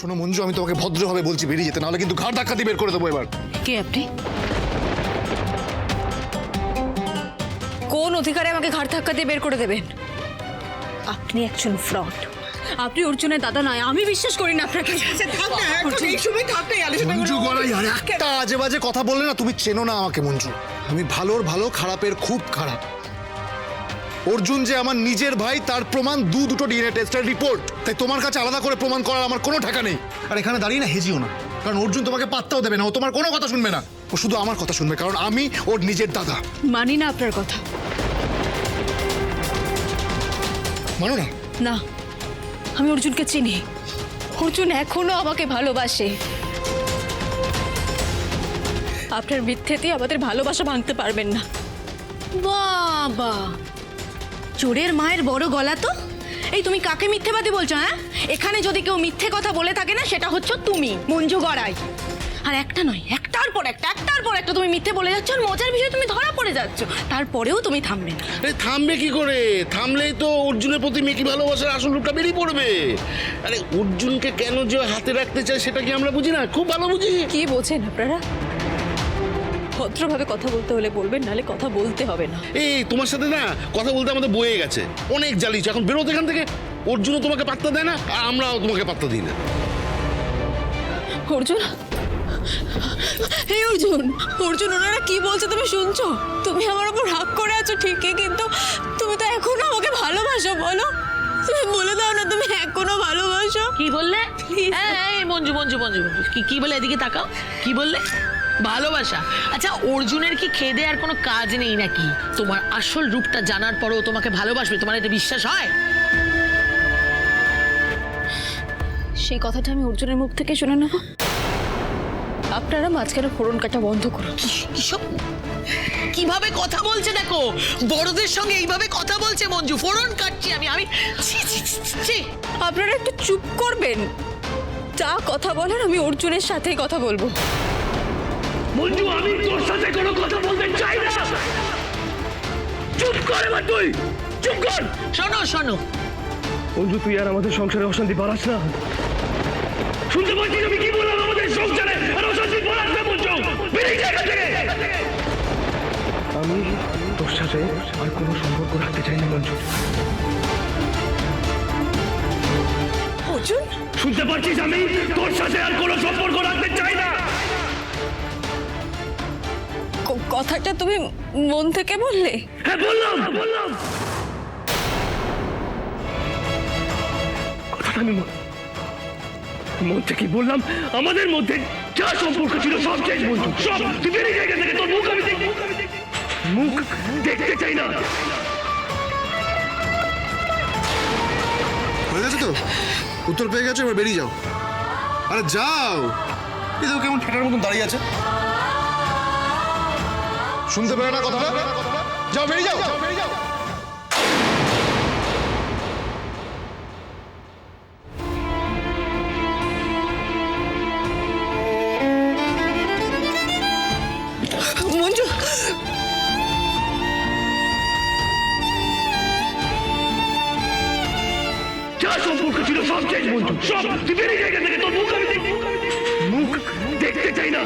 শোনো মঞ্জু আমি তোমাকে ভদ্রভাবে বলছি বেরিয়ে যেতে নাহলে কিন্তু ঘাড় ধাক্কা দিয়ে বের করে দেবো এবার। কে আপনি? কোন অধিকারে আমাকে ঘাড় ধাক্কা দিয়ে বের করে দেবেন? আপনি একজন ফ্রড আপনি অর্জুনের দাদা নয় আমি বিশ্বাস করি না আপনাকে। মঞ্জু গড়াই আর একটা আজে বাজে কথা বললে না তুমি চেনো না আমাকে মঞ্জু। আমি ভালোর ভালো খারাপের খুব খারাপ। অর্জুন যে আমার নিজের ভাই তার প্রমাণ দু দুটো ডিএনএ টেস্টের রিপোর্ট তাই তোমার কাছে আলাদা করে প্রমাণ করার আমার কোনো ঠেকা নেই। আর এখানে দাঁড়িয়ে না হেজিও না। কারণ অর্জুন তোমাকে পাত্তাও দেবে না। ও তোমার কোনো কথা শুনবে না। ও শুধু আমার কথা শুনবে কারণ আমি ওর নিজের দাদা। মানি না আপনার কথা। মানো না? না আমি অর্জুনকে চিনি। অর্জুন এখনও আমাকে ভালোবাসে। আপনার মিথ্যেতে আমাদের ভালোবাসা ভাঙতে পারবেন না। বাবা! চোরের মায়ের বড় গলা তো? এই তুমি কাকে মিথ্যেবাদী বলছো হ্যাঁ? এখানে যদি কেউ মিথ্যে কথা বলে থাকে না সেটা হচ্ছে তুমি মঞ্জু গড়াই। আর একটা নয় একটার পর একটা একটার পর একটা তুমি মিথ্যে বলে যাচ্ছ আর মজার বিষয় তুমি ধরা পড়ে যাচ্ছ। তারপরেও তুমি থামবে না। আরে থামবে কি করে? থামলেই তো অর্জুনের প্রতি মেকি ভালোবাসার আসল রূপটা বেরিয়ে পড়বে। আরে অর্জুনকে কেন যে হাতে রাখতে চায় সেটা কি আমরা বুঝি না? খুব ভালো বুঝি। কি বোঝেন আপনারা? ভদ্রভাবে কথা বলতে হলে বলবেন নালে কথা বলতে হবে না। এই তোমার সাথে না কথা বলতে আমাদের বয়ে গেছে। অনেক জ্বালিয়েছে। এখন বেরোতে এখান থেকে অর্জুনও তোমাকে পাত্তা দেয় না আর আমরাও তোমাকে পাত্তা দিই না। অর্জুন? এই অর্জুন অর্জুন ওনারা কি বলছে তুমি শুনছো? তুমি আমার উপর রাগ করে আছো ঠিকই কিন্তু তুমি তো এখনও আমাকে ভালোবাসো বলো। তুমি বলে দাও না তুমি এখনও ভালোবাসো। কি বললে. হ্যাঁ এই মঞ্জু মঞ্জু মঞ্জু কি কি বলে এদিকে তাকাও। কি বললে? ভালোবাসা। আচ্ছা অর্জুনের কি খেদে আর কোনো কাজ নেই নাকি? তোমার আসল রূপটা জানার পরও তোমাকে ভালোবাসবে তোমার এটা বিশ্বাস হয়? সেই কথাটা আমি অর্জুনের মুখ থেকে শুনে নেব। আপনারা মাঝখানে ফোড়ন কাটা বন্ধ করুন। কিসব কীভাবে কথা বলছে দেখো? বড়দের সঙ্গে এইভাবে কথা বলছে মঞ্জু। ফোড়ন কাটছি আমি আমি। আপনারা একটু চুপ করবেন। যা কথা বলার আমি অর্জুনের সাথেই কথা বলব। মঞ্জু আমি তোর সাথে কোনো কথা বলতে চাই না। চুপ কর এবার তুই। চুপ কর। শোনো শোনো। মঞ্জু তুই আর আমাদের সংসারে অশান্তি বাড়াস না। শুনতে পাচ্ছিস আমি কি বললাম আমাদের সংসারে? আর অশান্তি বাড়াস না মঞ্জু। বেরিয়ে যা এখান থেকে। আমি তোর সাথে আর কোনো সম্পর্ক রাখতে চাই না মঞ্জু। অর্জুন? শুনতে পাচ্ছিস আমি? তোর সাথে আর কোনো সম্পর্ক রাখতে চাই না। কথাটা তুমি মন থেকে বললে? হ্যাঁ বললাম। বললাম কথাটা আমি মন- মন থেকে বললাম। আমাদের মধ্যে যা সম্পর্ক ছিল সব শেষ বন্ধু। সব। তুই বেরিয়ে জায়গা থেকে তোর মুখ আমি দেখব। মুখ দেখতে চাই না। হয়ে গেছে তো? উত্তর পেয়ে গেছো এবার বেরিয়ে যাও। আরে যাও! এই দেখো কেমন ঠেটার মতন দাঁড়িয়ে আছে। শুনতে পেলে না কথাটা যাও বেরিয়ে যাও মঞ্জু যা সম্পর্ক ছিল সব শেষ বন্ধু সব তুই বেরিয়ে জায়গা থেকে তোর মুখ আমি দেখব মুখ দেখতে চাই না